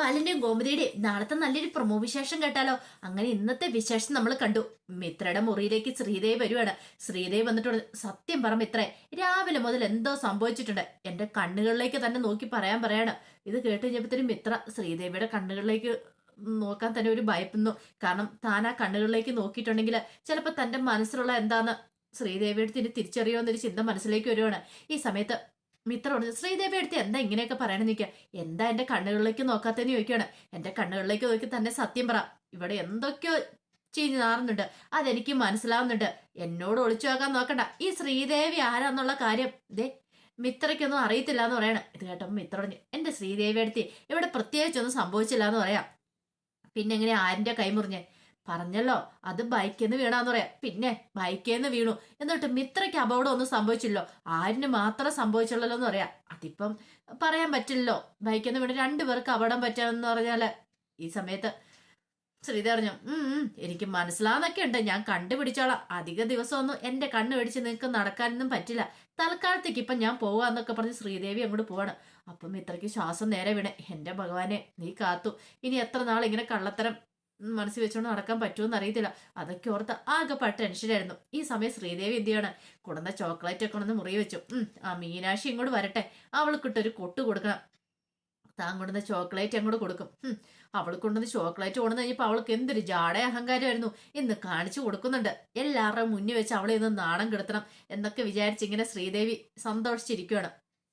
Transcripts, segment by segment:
ബാലന്റെയും ഗോമതിയുടെയും നാളത്തെ നല്ലൊരു പ്രമോ വിശേഷം കേട്ടാലോ? അങ്ങനെ ഇന്നത്തെ വിശേഷം നമ്മൾ കണ്ടു. മിത്രയുടെ മുറിയിലേക്ക് ശ്രീദേവി വരുവാണ്. ശ്രീദേവി വന്നിട്ടുണ്ട്. സത്യം പറ മിത്രേ രാവിലെ മുതൽ എന്തോ സംഭവിച്ചിട്ടുണ്ട്. എന്റെ കണ്ണുകളിലേക്ക് തന്നെ നോക്കി പറയാൻ പറയാണ്. ഇത് കേട്ട് കഴിഞ്ഞപ്പോഴത്തേനും മിത്ര ശ്രീദേവിയുടെ കണ്ണുകളിലേക്ക് നോക്കാൻ തന്നെ ഒരു ഭയപ്പെടുന്നു കാരണം താൻ ആ കണ്ണുകളിലേക്ക് നോക്കിയിട്ടുണ്ടെങ്കിൽ ചിലപ്പോൾ തന്റെ മനസ്സിലുള്ള എന്താന്ന് ശ്രീദേവിയുടെ തിരിച്ചറിയോ എന്നൊരു ചിന്ത മനസ്സിലേക്ക് വരുവാണ്. ഈ സമയത്ത് മിത്ര പറഞ്ഞു ശ്രീദേവി എടുത്ത് എന്താ ഇങ്ങനെയൊക്കെ പറയണം നിൽക്കുക എന്താ എന്റെ കണ്ണുകളിലേക്ക് നോക്കാത്തതെന്ന് ചോദിക്കുകയാണ്. എന്റെ കണ്ണുകളിലേക്ക് നോക്കി തന്നെ സത്യം പറ. ഇവിടെ എന്തൊക്കെയോ ചീഞ്ഞ് നാറുന്നുണ്ട്. അതെനിക്ക് മനസ്സിലാവുന്നുണ്ട്. എന്നോട് ഒളിച്ചു നോക്കാൻ നോക്കണ്ട. ഈ ശ്രീദേവി ആരാന്നുള്ള കാര്യം ദേ മിത്രയ്ക്കൊന്നും അറിയത്തില്ല എന്ന് പറയണം. ഇത് കേട്ടപ്പോൾ മിത്ര പറഞ്ഞു എന്റെ ശ്രീദേവി എടുത്തി ഇവിടെ പ്രത്യേകിച്ചൊന്നും സംഭവിച്ചില്ല എന്ന് പറയാം. പിന്നെ എങ്ങനെ ആരിന്റെ കൈമുറിഞ്ഞേ പറഞ്ഞല്ലോ അത് ബൈക്കേന്ന് വീണാന്ന് പറയാം. പിന്നെ ബൈക്കേന്ന് വീണു. എന്നിട്ട് മിത്രയ്ക്ക് അപകടം ഒന്നും സംഭവിച്ചില്ലോ ആരിന് മാത്രം സംഭവിച്ചുള്ളല്ലോ എന്ന് പറയാം. അതിപ്പം പറയാൻ പറ്റില്ലല്ലോ. ബൈക്കേന്ന് വീണ് രണ്ടു പേർക്ക് അപകടം പറ്റാന്ന് പറഞ്ഞാൽ ഈ സമയത്ത് ശ്രീധ പറഞ്ഞു ഉം എനിക്ക് മനസ്സിലാവുന്നൊക്കെ ഉണ്ട്. ഞാൻ കണ്ടുപിടിച്ചോളാം. അധിക ദിവസമൊന്നും എന്റെ കണ്ണ് പിടിച്ച് നിങ്ങൾക്ക് നടക്കാനൊന്നും പറ്റില്ല. തൽക്കാലത്തേക്ക് ഇപ്പം ഞാൻ പോവാന്നൊക്കെ പറഞ്ഞ് ശ്രീദേവി അങ്ങോട്ട് പോവാണ്. അപ്പം ഇത്രയ്ക്ക് ശ്വാസം നേരെ വീണേ. എന്റെ ഭഗവാനെ നീ കാത്തു. ഇനി എത്ര നാൾ ഇങ്ങനെ കള്ളത്തരം മനസ്സിൽ വെച്ചുകൊണ്ട് നടക്കാൻ പറ്റുമെന്ന് അറിയത്തില്ല. അതൊക്കെ ഓർത്ത് ആകെപ്പാട് ടെൻഷനായിരുന്നു ഈ സമയം ശ്രീദേവി എന്ത് ചെയ്യാണ്? കൊണ്ടുവന്ന ചോക്ലേറ്റ് ഒക്കെ ഒന്ന് മുറി വെച്ചു. ആ മീനാക്ഷി ഇങ്ങോട്ട് വരട്ടെ. അവൾക്കിട്ടൊരു കൊട്ട് കൊടുക്കണം. താൻ കൊണ്ടുവന്ന ചോക്ലേറ്റ് അങ്ങോട്ട് കൊടുക്കും. അവൾക്ക് അവൾ കൊണ്ടുവന്ന് ചോക്ലേറ്റ് കൊണ്ടുവന്ന് കഴിഞ്ഞപ്പോൾ അവൾക്ക് എന്തൊരു ജാട അഹങ്കാരമായിരുന്നു. എന്ന് കാണിച്ചു കൊടുക്കുന്നുണ്ട്. എല്ലാവരുടെയും മുന്നിൽ വെച്ച് അവളെ ഇന്ന് നാണം കെടുത്തണം എന്നൊക്കെ വിചാരിച്ച് ഇങ്ങനെ ശ്രീദേവി സന്തോഷിച്ചിരിക്കുകയാണ്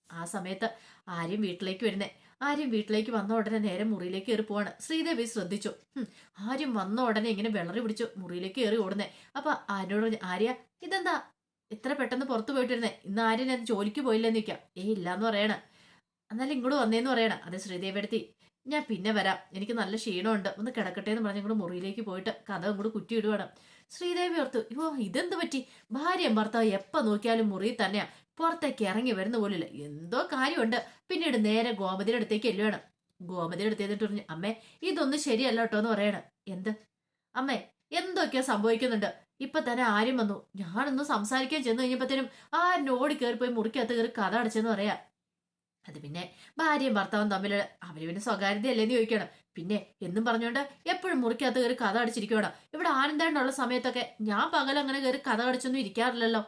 ആ സമയത്ത് ആരും വീട്ടിലേക്ക് വരുന്നേ. ആരും വീട്ടിലേക്ക് വന്ന ഉടനെ നേരെ മുറിയിലേക്ക് കയറി പോവാണ്. ശ്രീദേവി ശ്രദ്ധിച്ചു. ആര്യം ആരും വന്ന ഉടനെ ഇങ്ങനെ വെള്ളറി പിടിച്ചു. മുറിയിലേക്ക് കയറി ഓടുന്നേ. അപ്പൊ ആരോട് പറഞ്ഞു ആര്യ ഇതെന്താ? ഇത്ര പെട്ടെന്ന് പുറത്തു പോയിട്ടിരുന്നേ. ഇന്ന് ആരും ഞാൻ ജോലിക്ക് പോയില്ലെന്ന് നിൽക്കാം ഏ ഇല്ലാന്ന് പറയണ. എന്നാലും ഇങ്ങോട്ട് വന്നേന്ന് പറയണ. അതെ ശ്രീദേവി എടുത്തി ഞാൻ പിന്നെ വരാം. എനിക്ക് നല്ല ക്ഷീണമുണ്ട്. ഒന്ന് കിടക്കട്ടെ എന്ന് പറഞ്ഞ് ഇങ്ങോട്ട് മുറിയിലേക്ക് പോയിട്ട് കഥ ഇങ്ങോട്ട് കുറ്റിയിടുവാണ്. ശ്രീദേവി ഓർത്തു ഇവോ ഇതെന്ത് പറ്റി? ഭാര്യയും ഭർത്താവ് എപ്പോ നോക്കിയാലും മുറിയിൽ തന്നെയാ. പുറത്തേക്ക് ഇറങ്ങി വരുന്ന പോലില്ല എന്തോ കാര്യമുണ്ട്. പിന്നീട് നേരെ ഗോമതിയുടെ അടുത്തേക്ക് എല്ലുവാണ് ഗോമതിയുടെ അടുത്ത് എന്നിട്ട് പറഞ്ഞു അമ്മേ ഇതൊന്നും ശരിയല്ല കേട്ടോ എന്ന് പറയണം. എന്ത്? അമ്മേ എന്തൊക്കെയോ സംഭവിക്കുന്നുണ്ട്. ഇപ്പൊ തന്നെ ആരും വന്നു. ഞാനൊന്ന് സംസാരിക്കാൻ ചെന്ന് കഴിഞ്ഞപ്പോഴത്തേനും ആരും ഓടി കയറിപ്പോയി മുറിക്കകത്ത് കയറി കഥ അടച്ചെന്ന് പറയാ. അത് പിന്നെ ഭാര്യയും ഭർത്താവും തമ്മിൽ അവർ പിന്നെ സ്വകാര്യതയല്ലേന്ന് ചോദിക്കണം പിന്നെ എന്നും പറഞ്ഞുകൊണ്ട് എപ്പോഴും മുറിക്കകത്ത് കയറി കഥ അടിച്ചിരിക്കണം ഇവിടെ ആനന്ദേണ്ടുള്ള സമയത്തൊക്കെ ഞാൻ പകലങ്ങനെ കയറി കഥ അടിച്ചൊന്നും ഇരിക്കാറില്ലല്ലോ.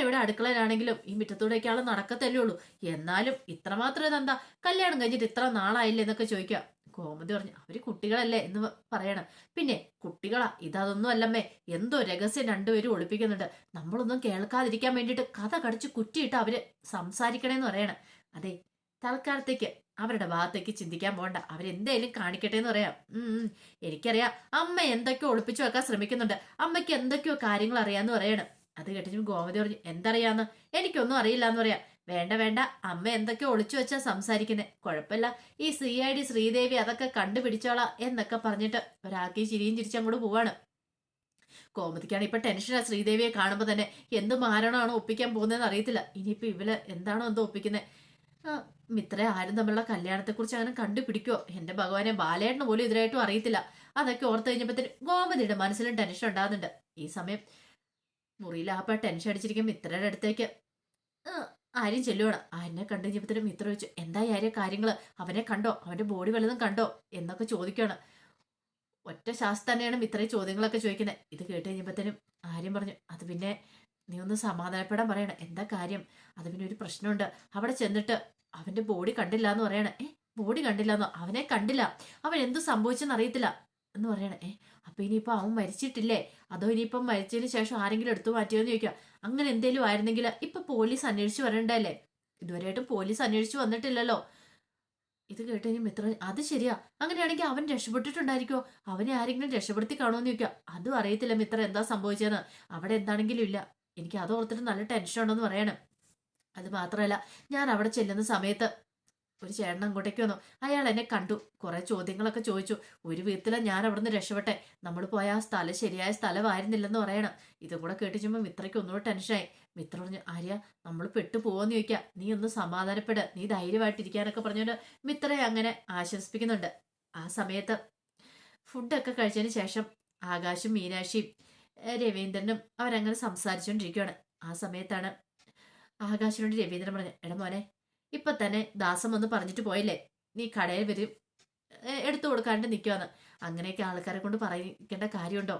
ഇവിടെ അടുക്കളയിലാണെങ്കിലും ഈ മുറ്റത്തൂടെയൊക്കെ ആൾ നടക്കത്തല്ലേ ഉള്ളൂ. എന്നാലും ഇത്രമാത്രം ഇതെന്താ? കല്യാണം കഴിഞ്ഞിട്ട് ഇത്ര നാളായില്ലേ എന്നൊക്കെ ചോദിക്കാം കോമതി പറഞ്ഞു അവർ കുട്ടികളല്ലേ എന്ന് പറയണം. പിന്നെ കുട്ടികളാ ഇതൊന്നും അല്ലമ്മേ. എന്തോ രഹസ്യം രണ്ടുപേരും ഒളിപ്പിക്കുന്നുണ്ട്. നമ്മളൊന്നും കേൾക്കാതിരിക്കാൻ വേണ്ടിയിട്ട് കഥ കടിച്ച് കുറ്റിയിട്ട് അവർ സംസാരിക്കണേന്ന് പറയണം. അതെ തൽക്കാലത്തേക്ക് അവരുടെ ഭാഗത്തേക്ക് ചിന്തിക്കാൻ പോകണ്ട. അവരെന്തേലും കാണിക്കട്ടെ എന്ന് പറയാം. എനിക്കറിയാം അമ്മ എന്തൊക്കെയോ ഒളിപ്പിച്ചു വെക്കാൻ ശ്രമിക്കുന്നുണ്ട്. അമ്മയ്ക്ക് എന്തൊക്കെയോ കാര്യങ്ങൾ അറിയാന്ന് പറയണം. അത് കേട്ടിട്ട് ഗോമതി പറഞ്ഞു എന്തറിയാന്ന്? എനിക്കൊന്നും അറിയില്ല എന്ന് പറയാ. വേണ്ട വേണ്ട. അമ്മ എന്തൊക്കെ ഒളിച്ചു വെച്ചാ സംസാരിക്കുന്നത് കുഴപ്പമില്ല. ഈ സി ഐ ഡി ശ്രീദേവി അതൊക്കെ കണ്ടുപിടിച്ചോളാം എന്നൊക്കെ പറഞ്ഞിട്ട് ഒരാൾക്ക് ചിരിയും ചിരിച്ചങ്ങോട്ട് പോവാണ്. കോമതിക്കാണ് ഇപ്പൊ ടെൻഷനാ ശ്രീദേവിയെ കാണുമ്പോൾ തന്നെ. എന്ത് മാരണമാണോ ഒപ്പിക്കാൻ പോകുന്നതെന്ന് അറിയത്തില്ല. ഇനിയിപ്പോ ഇവൽ എന്താണോ എന്തോ ഒപ്പിക്കുന്നത് മിത്ര ആരും തമ്മിലുള്ള കല്യാണത്തെക്കുറിച്ച് അങ്ങനെ കണ്ടുപിടിക്കോ എന്റെ ഭഗവാനെ ബാലേട്ടന് പോലും ഇതിനായിട്ടും അറിയത്തില്ല. അതൊക്കെ ഓർത്ത് കഴിഞ്ഞപ്പോ ഗോമതിയുടെ മനസ്സിലും ടെൻഷൻ ഉണ്ടാകുന്നുണ്ട്. ഈ സമയം മുറിയിൽ ആപ്പ ടെൻഷൻ അടിച്ചിരിക്കും മിത്രയുടെ അടുത്തേക്ക് ആരും ചെല്ലുവാണ്. ആര്യനെ കണ്ടു കഴിഞ്ഞപ്പോഴത്തേനും മിത്ര ചോദിച്ചു എന്തായി ആര്യ കാര്യങ്ങൾ? അവനെ കണ്ടോ? അവന്റെ ബോഡി വല്ലതും കണ്ടോ? എന്നൊക്കെ ചോദിക്കുകയാണ് ഒറ്റ ശാസ്ത്ര തന്നെയാണ് ഇത്രയും ചോദ്യങ്ങളൊക്കെ ചോദിക്കുന്നത് ഇത് കേട്ട് കഴിഞ്ഞപ്പോഴത്തേനും ആര്യം പറഞ്ഞു അത് പിന്നെ നീ ഒന്ന് സമാധാനപ്പെടാൻ പറയണം. എന്താ കാര്യം? അത് പിന്നെ ഒരു പ്രശ്നമുണ്ട്. അവിടെ ചെന്നിട്ട് അവന്റെ ബോഡി കണ്ടില്ല എന്ന് പറയണേ. ബോഡി കണ്ടില്ല എന്നോ അവനെ കണ്ടില്ല. അവൻ എന്തു സംഭവിച്ചെന്ന് അറിയത്തില്ല. എന്ന് പറയണേ. ഏ അപ്പൊ ഇനിയിപ്പോ അവൻ മരിച്ചിട്ടില്ലേ? അതോ ഇനിയിപ്പം മരിച്ചതിന് ശേഷം ആരെങ്കിലും എടുത്തു മാറ്റിയോന്ന് ചോദിക്കുക അങ്ങനെ എന്തേലും ആയിരുന്നെങ്കിൽ ഇപ്പൊ പോലീസ് അന്വേഷിച്ച് വരണ്ടല്ലേ? ഇതുവരെയായിട്ടും പോലീസ് അന്വേഷിച്ചു വന്നിട്ടില്ലല്ലോ. ഇത് കേട്ട് ഇനി മിത്ര അത് ശരിയാ. അങ്ങനെയാണെങ്കിൽ അവൻ രക്ഷപ്പെട്ടിട്ടുണ്ടായിരിക്കോ അവനെ ആരെങ്കിലും രക്ഷപ്പെടുത്തി കാണുമെന്ന് ചോദിക്കുക അതും അറിയത്തില്ല മിത്ര എന്താ സംഭവിച്ചതെന്ന് അവിടെ എന്താണെങ്കിലും ഇല്ല. എനിക്ക് അത് ഓർത്തിട്ട് നല്ല ടെൻഷൻ ഉണ്ടെന്ന് പറയണം. അത് മാത്രമല്ല ഞാൻ അവിടെ ചെല്ലുന്ന സമയത്ത് ഒരു ചേട്ടൻ അങ്ങോട്ടേക്ക് വന്നു. അയാൾ എന്നെ കണ്ടു. കുറെ ചോദ്യങ്ങളൊക്കെ ചോദിച്ചു. ഒരു വീട്ടിലെ ഞാൻ അവിടുന്ന് രക്ഷപ്പെട്ടെ. നമ്മൾ പോയ ആ സ്ഥലം ശരിയായ സ്ഥലമായിരുന്നില്ലെന്ന് പറയണം. ഇതും കൂടെ കേട്ടിച്ചുമ്പോൾ മിത്രയ്ക്ക് ഒന്നുകൂടെ ടെൻഷനായി. മിത്ര പറഞ്ഞു ആര്യ നമ്മൾ പെട്ടു പോവെന്ന് ചോദിക്കാം. നീ ഒന്ന് സമാധാനപ്പെട്. നീ ധൈര്യമായിട്ടിരിക്കാനൊക്കെ പറഞ്ഞുകൊണ്ട് മിത്രയെ അങ്ങനെ ആശ്വസിപ്പിക്കുന്നുണ്ട്. ആ സമയത്ത് ഫുഡൊക്കെ കഴിച്ചതിന് ശേഷം ആകാശും മീനാക്ഷിയും രവീന്ദ്രനും അവരങ്ങനെ സംസാരിച്ചുകൊണ്ടിരിക്കുകയാണ് ആ സമയത്താണ് ആകാശിനോട് രവീന്ദ്രൻ പറഞ്ഞു എടാ മോനെ ഇപ്പൊ തന്നെ ദാസം ഒന്ന് പറഞ്ഞിട്ട് പോയില്ലേ? നീ കടയിൽ വരും എടുത്തു കൊടുക്കാണ്ട് നിൽക്കുവാന്ന് അങ്ങനെയൊക്കെ ആൾക്കാരെ കൊണ്ട് പറയിക്കേണ്ട കാര്യമുണ്ടോ?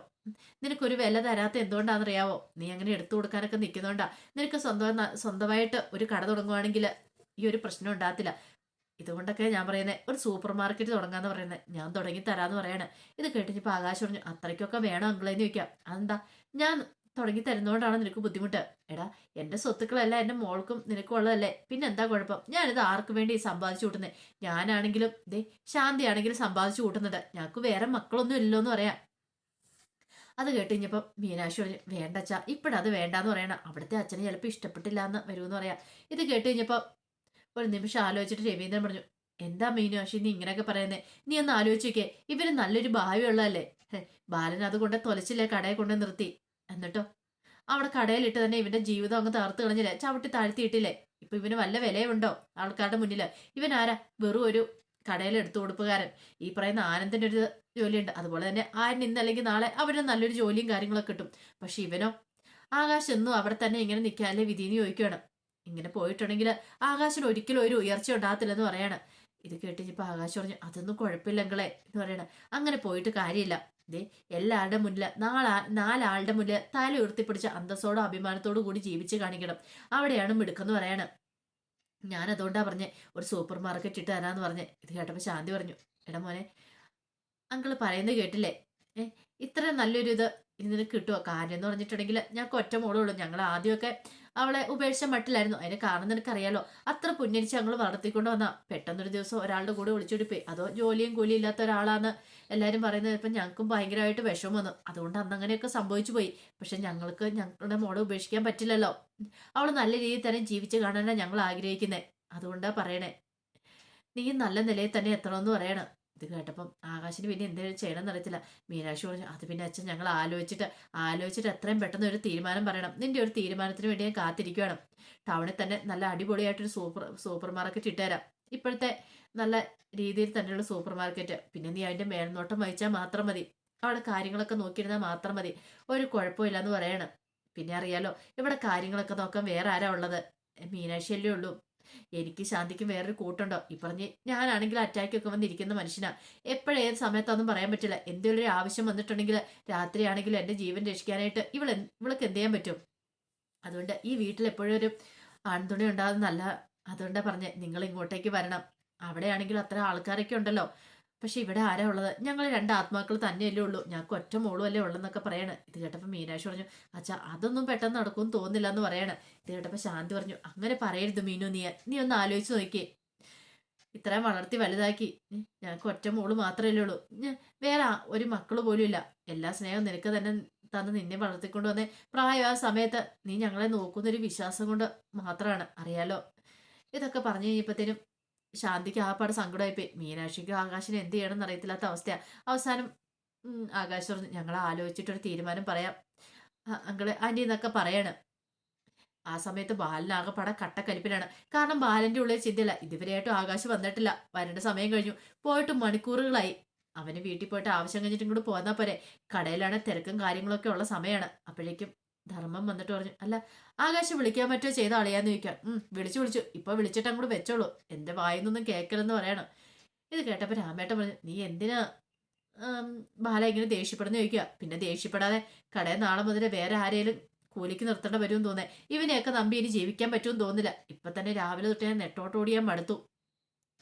നിനക്കൊരു വില തരാത്ത എന്തുകൊണ്ടാണെന്നറിയാവോ? നീ അങ്ങനെ എടുത്തു കൊടുക്കാനൊക്കെ നിൽക്കുന്നോണ്ടാ നിനക്ക് സ്വന്തം സ്വന്തമായിട്ട് ഒരു കട തുടങ്ങുവാണെങ്കിൽ ഈ ഒരു പ്രശ്നം ഉണ്ടാകത്തില്ല. ഇതുകൊണ്ടൊക്കെ ഞാൻ പറയുന്നത് ഒരു സൂപ്പർ മാർക്കറ്റ് തുടങ്ങാന്ന് പറയുന്നത് ഞാൻ തുടങ്ങി തരാന്ന് പറയണേ. ഇത് കേട്ടിപ്പോൾ ആകാശം പറഞ്ഞു അത്രയ്ക്കൊക്കെ വേണം അങ്കിളേന്ന് ചോദിക്കാം അതെന്താ? ഞാൻ തുടങ്ങി തരുന്നതുകൊണ്ടാണ് നിനക്ക് ബുദ്ധിമുട്ട്. എടാ എന്റെ സ്വത്തുക്കളല്ല എന്റെ മോൾക്കും നിനക്കും ഉള്ളതല്ലേ? പിന്നെ എന്താ കുഴപ്പം? ഞാനിത് ആർക്ക് വേണ്ടി സമ്പാദിച്ചു കൂട്ടുന്നത് ഞാനാണെങ്കിലും ദേ ശാന്തിയാണെങ്കിലും സമ്പാദിച്ചു കൂട്ടുന്നത്. ഞങ്ങൾക്ക് വേറെ മക്കളൊന്നും ഇല്ലല്ലോ എന്ന് പറയാം. അത് കേട്ട് കഴിഞ്ഞപ്പം മീനാക്ഷി പറഞ്ഞു വേണ്ട അച്ഛാ ഇപ്പോഴത് വേണ്ടാന്ന് പറയണം. അവിടുത്തെ അച്ഛന് ചിലപ്പോൾ ഇഷ്ടപ്പെട്ടില്ല എന്ന് വരുമെന്ന് പറയാം. ഇത് കേട്ട് കഴിഞ്ഞപ്പോൾ ഒരു നിമിഷം ആലോചിച്ചിട്ട് രവീന്ദ്രൻ പറഞ്ഞു എന്താ മീനാക്ഷി നീ ഇങ്ങനെയൊക്കെ പറയുന്നത് നീ ഒന്ന് ആലോചിച്ചേക്കേ ഇവർ നല്ലൊരു ഭാവിയുള്ളതല്ലേ? ബാലൻ അതുകൊണ്ട് തൊലച്ചില്ലേ? കടയെ കൊണ്ട് നിർത്തി. എന്നിട്ടോ? അവിടെ കടയിലിട്ട് തന്നെ ഇവന്റെ ജീവിതം അങ്ങ് തകർത്ത് കളഞ്ഞില്ലേ? ചവിട്ടി താഴ്ത്തിയിട്ടില്ലേ? ഇപ്പൊ ഇവന് വല്ല വിലയുണ്ടോ ആൾക്കാരുടെ മുന്നിൽ? ഇവൻ ആരാ? വെറും ഒരു കടയിൽ എടുത്തു കൊടുപ്പുകാരൻ. ഈ പറയുന്ന ആനന്ദിന്റെ ഒരു ജോലിയുണ്ട്. അതുപോലെ തന്നെ ആരൻ ഇന്ന് അല്ലെങ്കിൽ നാളെ അവന് നല്ലൊരു ജോലിയും കാര്യങ്ങളൊക്കെ കിട്ടും. പക്ഷെ ഇവനോ? ആകാശ് എന്നും അവിടെ തന്നെ ഇങ്ങനെ നിൽക്കാല്ലേ വിധിന്ന് ചോദിക്കുകയാണ്. ഇങ്ങനെ പോയിട്ടുണ്ടെങ്കിൽ ആകാശിന് ഒരിക്കലും ഒരു ഉയർച്ച ഉണ്ടാകത്തില്ലെന്ന് പറയാണ്. ഇത് കേട്ട് ഇപ്പൊ ആകാശ് പറഞ്ഞു അതൊന്നും കുഴപ്പമില്ലെങ്കിലേ എന്ന് പറയണ. അങ്ങനെ പോയിട്ട് കാര്യമില്ല. ദേ എല്ലാവരുടെ മുന്നിൽ നാളാ നാലാളുടെ മുന്നിൽ തല ഉയർത്തിപ്പിടിച്ച അന്തസ്സോടും അഭിമാനത്തോടും കൂടി ജീവിച്ച് കാണിക്കണം. അവിടെയാണ് മിടുക്കെന്ന് പറയണം. ഞാൻ അതുകൊണ്ടാ പറഞ്ഞേ ഒരു സൂപ്പർ മാർക്കറ്റ് ഇട്ട് തരാന്ന് പറഞ്ഞ്. ഇത് കേട്ടപ്പോൾ ശാന്തി പറഞ്ഞു എടാ മോനെ അങ്കിൾ പറയുന്നത് കേട്ടില്ലേ? ഏ ഇത്ര നല്ലൊരു ഇത് നിനക്ക് കിട്ടുമോ കാര്യം എന്ന് പറഞ്ഞിട്ടുണ്ടെങ്കിൽ ഞങ്ങൾക്ക് ഒറ്റ മോളേ ഉള്ളൂ. ഞങ്ങൾ ആദ്യമൊക്കെ അവളെ ഉപേക്ഷിച്ച മട്ടിലായിരുന്നു. അതിന് കാരണം നിനക്കറിയാലോ? അത്ര പുന്നരിച്ച് ഞങ്ങൾ വളർത്തിക്കൊണ്ട് വന്ന. പെട്ടെന്നൊരു ദിവസം ഒരാളുടെ കൂടെ പോയി അതോ ജോലിയും കൂലിയും ഇല്ലാത്ത ഒരാളാന്ന് എല്ലാവരും പറയുന്നത് ഇപ്പം ഞങ്ങൾക്കും ഭയങ്കരമായിട്ട് വിഷമം വന്നു. അതുകൊണ്ട് അന്ന് അങ്ങനെയൊക്കെ സംഭവിച്ചു പോയി. പക്ഷെ ഞങ്ങൾക്ക് ഞങ്ങളുടെ മോളെ ഉപേക്ഷിക്കാൻ പറ്റില്ലല്ലോ. അവൾ നല്ല രീതിയിൽ തന്നെ ജീവിച്ച് കാണാനാണ് ഞങ്ങൾ ആഗ്രഹിക്കുന്നത് അതുകൊണ്ടാണ് പറയണേ. നീ നല്ല നിലയിൽ തന്നെ എത്തണമെന്ന് പറയണം. ഇത് കേട്ടപ്പം ആകാശിന് പിന്നെ എന്തെങ്കിലും ചെയ്യണമെന്ന് അറിയത്തില്ല. മീനാക്ഷി പറഞ്ഞു അത് പിന്നെ അച്ഛൻ ഞങ്ങൾ ആലോചിച്ചിട്ട് ആലോചിച്ചിട്ട് എത്രയും പെട്ടെന്ന് ഒരു തീരുമാനം പറയണം. നിന്റെ ഒരു തീരുമാനത്തിന് വേണ്ടി ഞാൻ കാത്തിരിക്കുകയാണ് ടൗണിൽ തന്നെ നല്ല അടിപൊളിയായിട്ടൊരു സൂപ്പർ സൂപ്പർ മാർക്കറ്റ് ഇട്ടുതരാം ഇപ്പോഴത്തെ നല്ല രീതിയിൽ തന്നെയുള്ള സൂപ്പർ മാർക്കറ്റ്. പിന്നെ നീ അതിന്റെ മേൽനോട്ടം വഹിച്ചാൽ മാത്രം മതി. അവിടെ കാര്യങ്ങളൊക്കെ നോക്കിയിരുന്നാൽ മാത്രം മതി. ഒരു കുഴപ്പമില്ല എന്ന് പറയണം. പിന്നെ അറിയാലോ ഇവിടെ കാര്യങ്ങളൊക്കെ നോക്കാൻ വേറെ ആരാ ഉള്ളത്? മീനാക്ഷിയല്ലേ ഉള്ളൂ. എനിക്ക് ശാന്തിക്ക് വേറൊരു കൂട്ടുണ്ടോ? ഈ പറഞ്ഞ് ഞാനാണെങ്കിൽ അറ്റാക്ക് ഒക്കെ വന്നിരിക്കുന്ന മനുഷ്യനാ. എപ്പോഴേത് സമയത്തൊന്നും പറയാൻ പറ്റില്ല. എന്തെങ്കിലും ഒരു ആവശ്യം വന്നിട്ടുണ്ടെങ്കിൽ രാത്രിയാണെങ്കിലും എന്റെ ജീവൻ രക്ഷിക്കാനായിട്ട് ഇവൾ ഇവൾക്ക് എന്ത് ചെയ്യാൻ പറ്റും? അതുകൊണ്ട് ഈ വീട്ടിൽ എപ്പോഴും ഒരു ആൺതുണി ഉണ്ടാകുന്നല്ല അതുകൊണ്ടാ പറഞ്ഞ് നിങ്ങൾ ഇങ്ങോട്ടേക്ക് വരണം. അവിടെയാണെങ്കിൽ അത്ര ആൾക്കാരൊക്കെ ഉണ്ടല്ലോ. പക്ഷെ ഇവിടെ ആരാ ഉള്ളത്? ഞങ്ങൾ രണ്ട് ആത്മാക്കൾ തന്നെയല്ലേ ഉള്ളൂ. ഞങ്ങൾക്ക് ഒറ്റ മോളും അല്ലേ ഉള്ളെന്നൊക്കെ പറയണ്. ഇത് കേട്ടപ്പോൾ മീനാക്ഷി പറഞ്ഞു അച്ഛാ അതൊന്നും പെട്ടെന്ന് നടക്കുമെന്ന് തോന്നില്ല എന്ന് പറയണ്. ഇത് കേട്ടപ്പോൾ ശാന്തി പറഞ്ഞു അങ്ങനെ പറയരുത് മീനു നീ നീ ഒന്ന് ആലോചിച്ച് നോക്കിയേ. ഇത്രയും വളർത്തി വലുതാക്കി. ഞങ്ങൾക്ക് ഒറ്റ മോൾ മാത്രമല്ലേ ഉള്ളൂ. വേറെ ഒരു മക്കൾ പോലും ഇല്ല. എല്ലാ സ്നേഹവും നിനക്ക് തന്നെ തന്ന് നിന്നെ വളർത്തിക്കൊണ്ട് വന്നേ. പ്രായം ആ സമയത്ത് നീ ഞങ്ങളെ നോക്കുന്നൊരു വിശ്വാസം കൊണ്ട് മാത്രമാണ് അറിയാലോ? ഇതൊക്കെ പറഞ്ഞു കഴിഞ്ഞപ്പോഴത്തേനും ശാന്തിക്ക് ആകപ്പാട് പാട് സങ്കടമായിപ്പോയി. മീനാക്ഷിക്കും ആകാശിനും എന്ത് ചെയ്യണം എന്നറിയത്തില്ലാത്ത അവസ്ഥയാണ് അവസാനം ആകാശ് പറഞ്ഞു ഞങ്ങൾ ആലോചിച്ചിട്ടൊരു തീരുമാനം പറയാം. അങ്കിൾ ആന്റി എന്നൊക്കെ പറയാണ്. ആ സമയത്ത് ബാലനാകെ പട കട്ടക്കലിപ്പിലാണ്. കാരണം ബാലന്റെ ഉള്ളിൽ ചിന്തയില്ല. ഇതുവരെയായിട്ടും ആകാശ് വന്നിട്ടില്ല. വരേണ്ട സമയം കഴിഞ്ഞു. പോയിട്ട് മണിക്കൂറുകളായി. അവന് വീട്ടിൽ പോയിട്ട് ആവശ്യം കഴിഞ്ഞിട്ട് ഇങ്ങോട്ട് പോന്നാ പോരെ. കടയിലാണ് തിരക്കും കാര്യങ്ങളൊക്കെ ഉള്ള സമയമാണ് അപ്പോഴേക്കും ധർമ്മം വന്നിട്ട് പറഞ്ഞു അല്ല ആകാശം വിളിക്കാൻ പറ്റുമോ? ചെയ്ത അളിയാന്ന് ചോദിക്കാം ഉം വിളിച്ചു വിളിച്ചു. ഇപ്പൊ വിളിച്ചിട്ട് അങ്ങോട്ട് വെച്ചോളൂ. എന്റെ വായിന്നൊന്നും കേൾക്കലെന്ന് പറയണം. ഇത് കേട്ടപ്പോ രാമേട്ടൻ പറഞ്ഞു നീ എന്തിനാ ബാല ഇങ്ങനെ ദേഷ്യപ്പെടുന്ന ചോദിക്കുക. പിന്നെ ദേഷ്യപ്പെടാതെ കടയിൽ നാളെ മുതൽ വേറെ ആരെയും കൂലിക്ക് നിർത്തേണ്ട വരുമെന്ന് തോന്നേ ഇവനെയൊക്കെ നമ്പി ഇനി ജീവിക്കാൻ പറ്റുമെന്ന് തോന്നില്ല ഇപ്പൊ തന്നെ രാവിലെ തൊട്ട് ഞാൻ നെട്ടോട്ടോടിയാൻ മടുത്തു.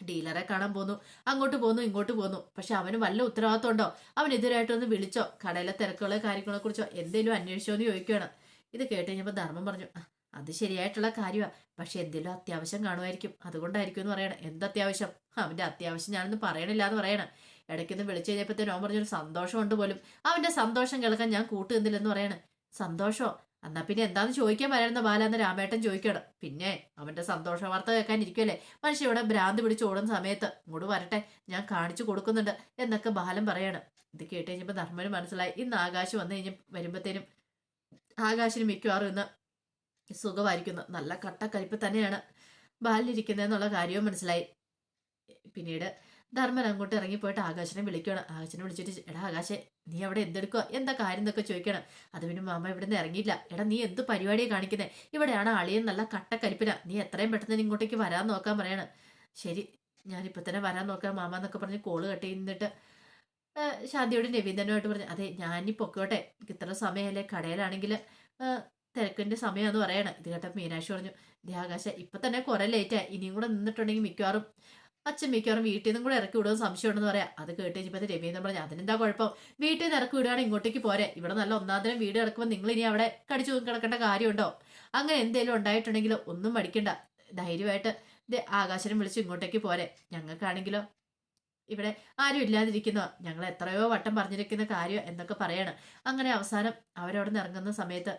ഡീലറെ കാണാൻ പോന്നു. അങ്ങോട്ട് പോന്നു ഇങ്ങോട്ട് പോന്നു. പക്ഷെ അവന് വല്ല ഉത്തരവാദിത്വം ഉണ്ടോ? അവൻ ഒന്ന് വിളിച്ചോ? കടയിലെ തിരക്കുകളെ കാര്യങ്ങളെ കുറിച്ചോ എന്തെങ്കിലും അന്വേഷിച്ചോ എന്ന് ചോദിക്കുകയാണ്. ഇത് കേട്ട് കഴിഞ്ഞപ്പോൾ ധർമ്മം പറഞ്ഞു അത് ശരിയായിട്ടുള്ള കാര്യമാണ് പക്ഷെ എന്തെങ്കിലും അത്യാവശ്യം കാണുമായിരിക്കും. അതുകൊണ്ടായിരിക്കും എന്ന് പറയണം. എന്ത് അത്യാവശ്യം അവന്റെ അത്യാവശ്യം ഞാനൊന്നും പറയണില്ല എന്ന് പറയണം. ഇടയ്ക്കൊന്ന് വിളിച്ചു കഴിഞ്ഞപ്പോഴത്തേനും അവൻ പറഞ്ഞൊരു സന്തോഷമുണ്ട് പോലും. അവന്റെ സന്തോഷം കേൾക്കാൻ ഞാൻ കൂട്ടുകുന്നില്ലെന്ന് പറയണം. സന്തോഷോ? എന്നാ പിന്നെ എന്താന്ന് ചോദിക്കാൻ വരായിരുന്ന ബാലാന്ന് രാമേട്ടൻ ചോദിക്കണം പിന്നെ അവന്റെ സന്തോഷ വാർത്ത കേൾക്കാൻ ഇരിക്കുമല്ലേ മനുഷ്യ ഇവിടെ ഭ്രാന്ത് പിടിച്ച് ഓടുന്ന സമയത്ത് ഇങ്ങോട്ട് വരട്ടെ ഞാൻ കാണിച്ചു കൊടുക്കുന്നുണ്ട് എന്നൊക്കെ ബാലൻ പറയാണ്. ഇത് കേട്ട് കഴിഞ്ഞപ്പോൾ ധർമ്മന് മനസ്സിലായി. ഇന്ന് ആകാശ് വന്നു കഴിഞ്ഞ് വരുമ്പോഴത്തേനും ആകാശിന് മിക്കവാറും ഇന്ന് സുഖമായിരിക്കുന്നു. നല്ല കട്ടക്കരിപ്പ് തന്നെയാണ് ബാലിരിക്കുന്നതെന്നുള്ള കാര്യവും മനസ്സിലായി. പിന്നീട് ധർമ്മൻ അങ്ങോട്ട് ഇറങ്ങിപ്പോയിട്ട് ആകാശനെ വിളിക്കണം ആകാശനെ വിളിച്ചിട്ട് എടാ ആകാശെ നീ അവിടെ എന്തെടുക്കുക എന്താ കാര്യം എന്നൊക്കെ ചോദിക്കണം അത് പിന്നെ മാമ ഇവിടെ നിന്ന് ഇറങ്ങിയില്ല. എടാ നീ എന്ത് പരിപാടിയാണ് കാണിക്കുന്നത് ഇവിടെയാണ് അളിയൻ നല്ല കട്ടക്കരിപ്പിന നീ എത്രയും പെട്ടെന്ന് ഇങ്ങോട്ടേക്ക് വരാൻ നോക്കാൻ പറയണം. ശരി ഞാനിപ്പോൾ തന്നെ വരാൻ നോക്കാം മാമ എന്നൊക്കെ പറഞ്ഞ് കോൾ കട്ട് ചെയ്തിട്ട് ശാന്തിയോട് രവീന്ദ്രനുമായിട്ട് പറഞ്ഞു അതെ ഞാനീ പൊക്കോട്ടെ. ഇത്ര സമയമല്ലേ കടയിലാണെങ്കിൽ തിരക്കിന്റെ സമയമാണെന്ന് പറയണം. ഇത് കേട്ടപ്പോൾ മീനാക്ഷി പറഞ്ഞു ദേ ആകാശ ഇപ്പം തന്നെ കുറേ ലേറ്റായി ഇനിയും കൂടെ നിന്നിട്ടുണ്ടെങ്കിൽ മിക്കവാറും അച്ഛൻ മിക്കവാറും വീട്ടിൽ നിന്നും കൂടെ ഇറക്കി വിടുമെന്ന് സംശയമുണ്ടെന്ന് പറയാം. അത് കേട്ട് കഴിഞ്ഞപ്പോൾ രവീന്ദ്രൻ പറഞ്ഞു അതിനെന്താ കുഴപ്പം? വീട്ടിൽ നിന്ന് ഇറക്കി വിടുകയാണ് ഇങ്ങോട്ടേക്ക് പോരെ. ഇവിടെ നല്ല ഒന്നാന്തരം വീട് ഇറക്കുമ്പോൾ നിങ്ങൾ ഇനി അവിടെ കടിച്ചു കിടക്കേണ്ട കാര്യമുണ്ടോ? അങ്ങനെ എന്തെങ്കിലും ഉണ്ടായിട്ടുണ്ടെങ്കിലോ ഒന്നും മടിക്കണ്ട. ധൈര്യമായിട്ട് ആകാശനം വിളിച്ച് ഇങ്ങോട്ടേക്ക് പോരെ. ഞങ്ങൾക്കാണെങ്കിലോ ഇവിടെ ആരും ഇല്ലാതിരിക്കുന്ന? ഞങ്ങൾ എത്രയോ വട്ടം പറഞ്ഞിരിക്കുന്ന കാര്യം എന്നൊക്കെ പറയാണ്. അങ്ങനെ അവസാനം അവരവിടെ നിന്ന് ഇറങ്ങുന്ന സമയത്ത്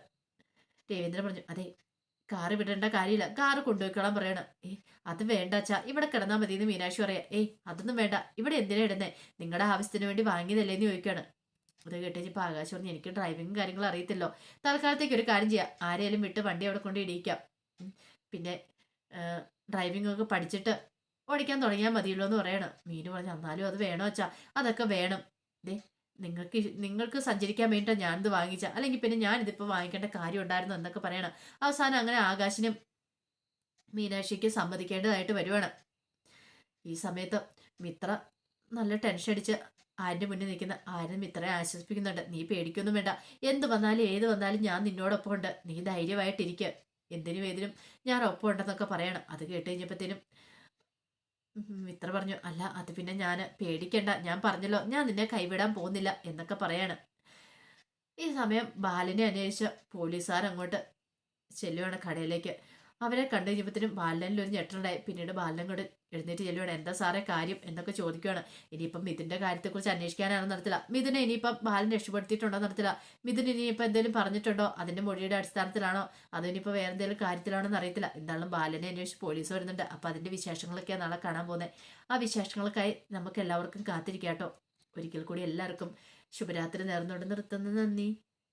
രവീന്ദ്രൻ പറഞ്ഞു അതെ കാറ് വിടേണ്ട കാര്യമില്ല. കാറ് കൊണ്ടുപോയിക്കോളാൻ പറയണ. ഏ അത് വേണ്ട അച്ഛാ. ഇവിടെ കിടന്നാൽ മതി എന്ന് മീനാക്ഷി പറയാം. ഏയ് അതൊന്നും വേണ്ട. ഇവിടെ എന്തിനാ ഇടുന്നേ? നിങ്ങളുടെ ആവശ്യത്തിന് വേണ്ടി വാങ്ങിയതല്ലേ എന്ന് ചോദിക്കുകയാണ് അത് കേട്ടേച്ച് ആകാശം പറഞ്ഞു എനിക്ക് ഡ്രൈവിംഗും കാര്യങ്ങളും അറിയത്തില്ലോ. തൽക്കാലത്തേക്ക് ഒരു കാര്യം ചെയ്യാം. ആരെയും വിട്ട് വണ്ടി അവിടെ കൊണ്ട് ഇടിയിക്കാം. പിന്നെ ഡ്രൈവിംഗ് ഒക്കെ പഠിച്ചിട്ട് ഓടിക്കാൻ തുടങ്ങിയാൽ മതിയുള്ളൂ എന്ന് പറയണം. മീനു പറഞ്ഞു എന്നാലും അത് വേണോ അച്ഛാ? അതൊക്കെ വേണം. ദേ നിങ്ങൾക്ക് നിങ്ങൾക്ക് സഞ്ചരിക്കാൻ വേണ്ടിയിട്ടാണ് ഞാനിത് വാങ്ങിച്ച. അല്ലെങ്കിൽ പിന്നെ ഞാൻ ഇതിപ്പോൾ വാങ്ങിക്കേണ്ട കാര്യം ഉണ്ടായിരുന്നു എന്നൊക്കെ പറയണം. അവസാനം അങ്ങനെ ആകാശിനും മീനാക്ഷിക്ക് സമ്മതിക്കേണ്ടതായിട്ട് വരുവാണ്. ഈ സമയത്ത് മിത്ര നല്ല ടെൻഷൻ അടിച്ച് ആരുടെ മുന്നിൽ നിൽക്കുന്ന ആരും മിത്രയെ ആശ്വസിപ്പിക്കുന്നുണ്ട്. നീ പേടിക്കൊന്നും വേണ്ട. എന്ത് വന്നാലും ഏത് വന്നാലും ഞാൻ നിന്നോടൊപ്പം ഉണ്ട് നീ ധൈര്യമായിട്ടിരിക്കുക എന്തിനും ഏതിനും ഞാൻ ഒപ്പം ഉണ്ടെന്നൊക്കെ പറയണം. അത് കേട്ട് കഴിഞ്ഞപ്പോഴത്തേനും മിത്ര പറഞ്ഞു. അല്ല അത് പിന്നെ ഞാൻ പേടിക്കണ്ട. ഞാൻ പറഞ്ഞല്ലോ ഞാൻ നിന്നെ കൈവിടാൻ പോകുന്നില്ല എന്നൊക്കെ പറയാണ്. ഈ സമയം ബാലിനെ അന്വേഷിച്ച പോലീസുകാർ അങ്ങോട്ട് ചെല്ലുവാണ് കടയിലേക്ക്. അവരെ കണ്ടു കഴിഞ്ഞപ്പോഴത്തേനും ബാലനിൽ ഒരു ഞെട്ടുണ്ടായി പിന്നീട് ബാലൻ കൂടെ എഴുന്നേറ്റ് ചെല്ലുവാണ്. എന്താ സാറേ കാര്യം? എന്നൊക്കെ ചോദിക്കുകയാണ് ഇനിയിപ്പം മിഥുന്റെ കാര്യത്തെക്കുറിച്ച് അന്വേഷിക്കാനാണ് നടത്തില്ല. മിഥുനെ ഇനിയിപ്പം ബാലൻ രക്ഷപ്പെടുത്തിയിട്ടുണ്ടോ നടത്തില്ല. മിഥുൻ ഇനിയിപ്പോൾ എന്തെങ്കിലും പറഞ്ഞിട്ടുണ്ടോ? അതിന്റെ മൊഴിയുടെ അടിസ്ഥാനത്തിലാണോ? അതോ ഇനിയിപ്പോൾ വേറെ എന്തെങ്കിലും കാര്യത്തിലാണോന്ന് അറിയത്തില്ല. എന്തായാലും ബാലനെ അന്വേഷിച്ച് പോലീസ് വരുന്നുണ്ട്. അപ്പം അതിന്റെ വിശേഷങ്ങളൊക്കെയാണ് നാളെ കാണാൻ പോകുന്നത് ആ വിശേഷങ്ങൾക്കായി നമുക്ക് എല്ലാവർക്കും കാത്തിരിക്കാം കേട്ടോ. ഒരിക്കൽ കൂടി എല്ലാവർക്കും ശുഭരാത്രി നേർന്നുകൊണ്ട് നിർത്തുന്നു. നന്ദി.